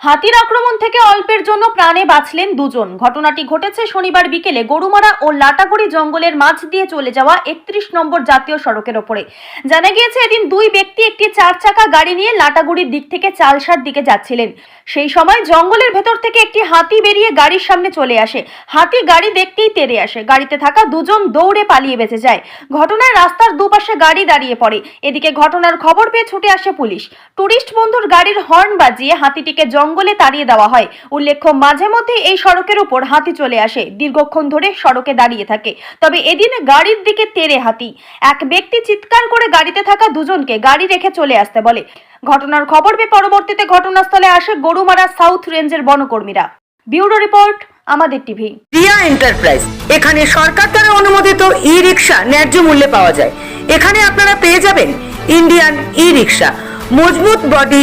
হাতির আক্রমণ থেকে অল্পের জন্য প্রাণে বাঁচলেন দুজন। ঘটনাটি ঘটেছে শনিবার বিকেলে গরুমারা ও লাটাগুড়ি জঙ্গলের মাঝ দিয়ে চলে যাওয়া একত্রিশ নম্বর জাতীয় সড়কের ওপরে। জানা গিয়েছে এদিন দুই ব্যক্তি একটি চার চাকা গাড়ি নিয়ে লাটাগুড়ির দিক থেকে চালসার দিকে যাচ্ছিলেন। সেই সময় জঙ্গলের ভেতর থেকে একটি হাতি বেরিয়ে গাড়ির সামনে চলে আসে। হাতি গাড়ি দেখতেই তেড়ে আসে। গাড়িতে থাকা দুজন দৌড়ে পালিয়ে বেঁচে যায়। ঘটনায় রাস্তার দুপাশে গাড়ি দাঁড়িয়ে পড়ে। এদিকে ঘটনার খবর পেয়ে ছুটে আসে পুলিশ। টুরিস্ট বন্ধুর গাড়ির হর্ন বাজিয়ে হাতিটিকে জঙ্গলে তাড়িয়ে দেওয়া হয়। উল্লেখ্য, মাঝে মধ্যে এই সড়কের উপর হাতি চলে আসে। দীর্ঘক্ষণ ধরে সড়কে দাঁড়িয়ে থাকে। তবে এদিন গাড়ির দিকে তেড়ে হাতি। এক ব্যক্তি চিৎকার করে গাড়িতে থাকা দুজনকে গাড়ি রেখে চলে আসতে বলে। ঘটনার খবর পেয়ে পরবর্তীতে ঘটনাস্থলে আসে গরুমারা সাউথ রেঞ্জের বনকর্মীরা। ব্যুরো রিপোর্ট, আমাদের টিভি। রিয়া এন্টারপ্রাইজ। এখানে সরকার দ্বারা অনুমোদিত ই রিক্সা ন্যায্য মূল্যে পাওয়া যায়। এখানে আপনারা পেয়ে যাবেন ইন্ডিয়ান ই রিক্সা মজবুত বডি